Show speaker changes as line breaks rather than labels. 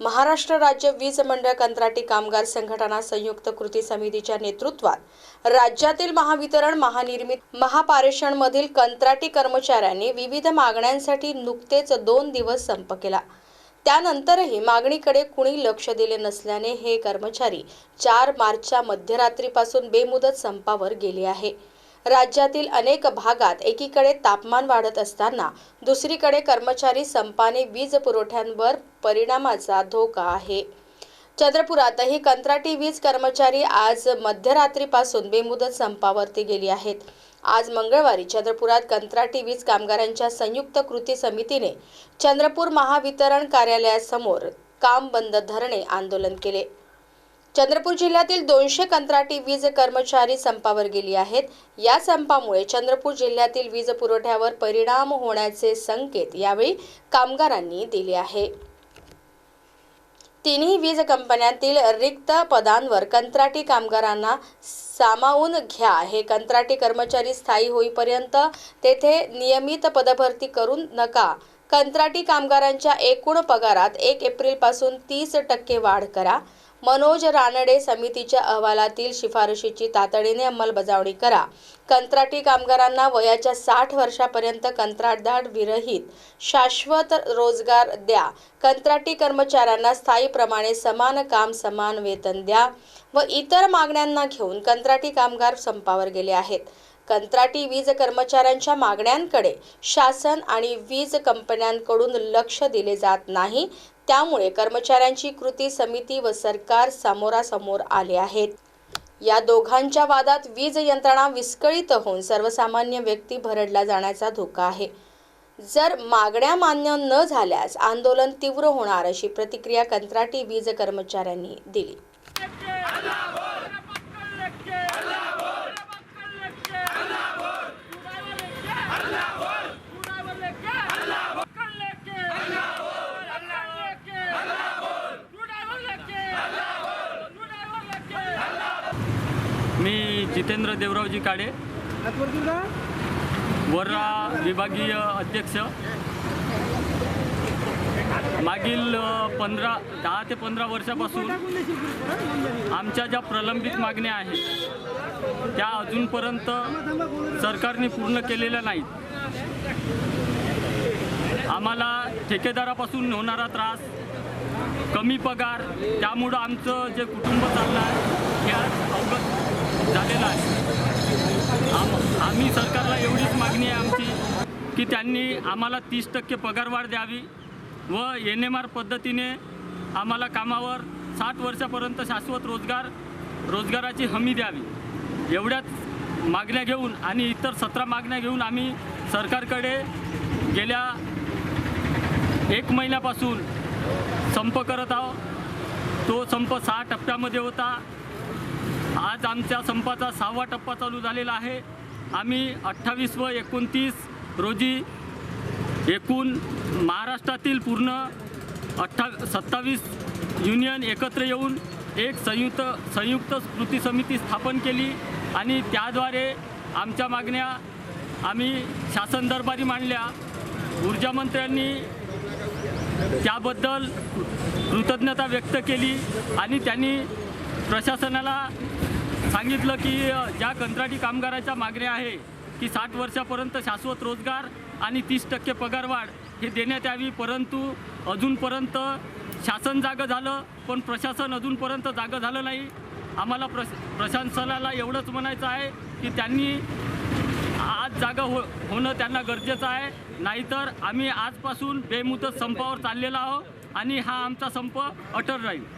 महाराष्ट्र राज्य वीज मंडळ कंत्राटी कामगार संघटना संयुक्त कृती समितीच्या नेतृत्वात राज्यातील महावितरण महानिर्मित महापारेषणमधील कंत्राटी कर्मचाऱ्यांनी विविध मागण्यांसाठी नुकतेच दोन दिवस संप केला. त्यानंतरही मागणीकडे कुणी लक्ष दिले नसल्याने हे कर्मचारी चार मार्चच्या मध्यरात्रीपासून बेमुदत संपावर गेले आहे. राज्यातील अनेक भागात एकीकडे तापमान वाढत असताना दुसरीकडे कर्मचारी संपाने वीज पुरवठ्यांवर परिणामाचा धोका आहे. चंद्रपुरातही कंत्राटी वीज कर्मचारी आज मध्यरात्रीपासून बेमुदत संपावरती गेली आहेत. आज मंगळवारी चंद्रपुरात कंत्राटी वीज कामगारांच्या संयुक्त कृती समितीने चंद्रपूर महावितरण कार्यालयासमोर काम बंद धरणे आंदोलन केले. चंद्रपूर जिल्ह्यातील दोनशे कंत्राटी वीज कर्मचारी संपावर गेली आहेत. या संपामुळे चंद्रपूर जिल्ह्यातील वीज पुरवठ्यावर परिणाम होण्याचे संकेत यावेळी कामगारांनी दिले आहे. तिन्ही वीज कंपन्यांतील रिक्त पदांवर कंत्राटी कामगारांना सामावून घ्या. हे कंत्राटी कर्मचारी स्थायी होईपर्यंत तेथे नियमित पदभरती करू नका. कंत्राटी कामगारांच्या एकूण पगारात एक एप्रिलपासून तीस टक्के वाढ करा. मनोज रानडे समितीच्या अहवालातील शिफारशीची तातडीने अंमलबजावणी करा. कंत्राटी कामगारांना वयाच्या साठ वर्षापर्यंत कंत्राटदार विरहित शाश्वत रोजगार द्या. कंत्राटी कर्मचाऱ्यांना स्थायीप्रमाणे समान काम समान वेतन द्या व इतर मागण्यांना घेऊन कंत्राटी कामगार संपावर गेले आहेत. कंत्राटी वीज कर्मचाऱ्यांच्या मागण्यांकडे शासन आणि वीज कंपन्यांकडून लक्ष दिले जात नाही. त्यामुळे कर्मचाऱ्यांची कृती समिती व सरकार समोरासमोर आले आहेत. या दोघांच्या वादात वीज यंत्रणा विस्कळीत होऊन सर्वसामान्य व्यक्ती भरडला जाण्याचा धोका आहे. जर मागण्या मान्य न झाल्यास आंदोलन तीव्र होणार अशी प्रतिक्रिया कंत्राटी वीज कर्मचाऱ्यांनी दिली.
मी जितेंद्र देवरावजी काळे. वर्रा विभागीय अध्यक्ष. मागील पंधरा दहा ते पंधरा वर्षापासून आमच्या ज्या प्रलंबित मागण्या आहेत त्या अजूनपर्यंत सरकारने पूर्ण केलेल्या नाहीत. आम्हाला ठेकेदारापासून होणारा त्रास कमी पगार त्यामुळं आमचं जे कुटुंब चाललं आहे हे आज अवगत झालेलं आहे आम आम्ही सरकारला एवढीच मागणी आहे आमची की त्यांनी आम्हाला तीस टक्के पगारवाढ द्यावी व एन एम आर पद्धतीने आम्हाला कामावर साठ वर्षापर्यंत शाश्वत रोजगार रोजगाराची हमी द्यावी. एवढ्याच मागण्या घेऊन आणि इतर सतरा मागण्या घेऊन आम्ही सरकारकडे गेल्या एक महिन्यापासून संप करत आहोत. तो संप सहा टप्प्यामध्ये होता. आज आमच्या संपाचा सहावा टप्पा चालू झालेला आहे. आम्ही अठ्ठावीस व एकोणतीस रोजी एकूण महाराष्ट्रातील पूर्ण अठ्ठा सत्तावीस युनियन एकत्र येऊन एक संयुक्त संयुक्त स्मृती समिती स्थापन केली आणि त्याद्वारे आमच्या मागण्या आम्ही शासन दरबारी मांडल्या. ऊर्जामंत्र्यांनी त्याबद्दल कृतज्ञता व्यक्त केली आणि त्यांनी प्रशासनाला सांगितलं की ज्या कंत्राटी कामगाराच्या मागण्या आहे की साठ वर्षापर्यंत शाश्वत रोजगार आणि तीस टक्के पगारवाढ हे देण्यात यावी. परंतु अजूनपर्यंत शासन जागं झालं पण प्रशासन अजूनपर्यंत जागं झालं नाही. आम्हाला प्रश प्रशासनाला एवढंच म्हणायचं आहे की त्यांनी आज जागा हो होणं त्यांना गरजेचं आहे. नाहीतर आम्ही आजपासून बेमुदत संपावर चाललेलो आहोत आणि हा आमचा संप अटल राहील.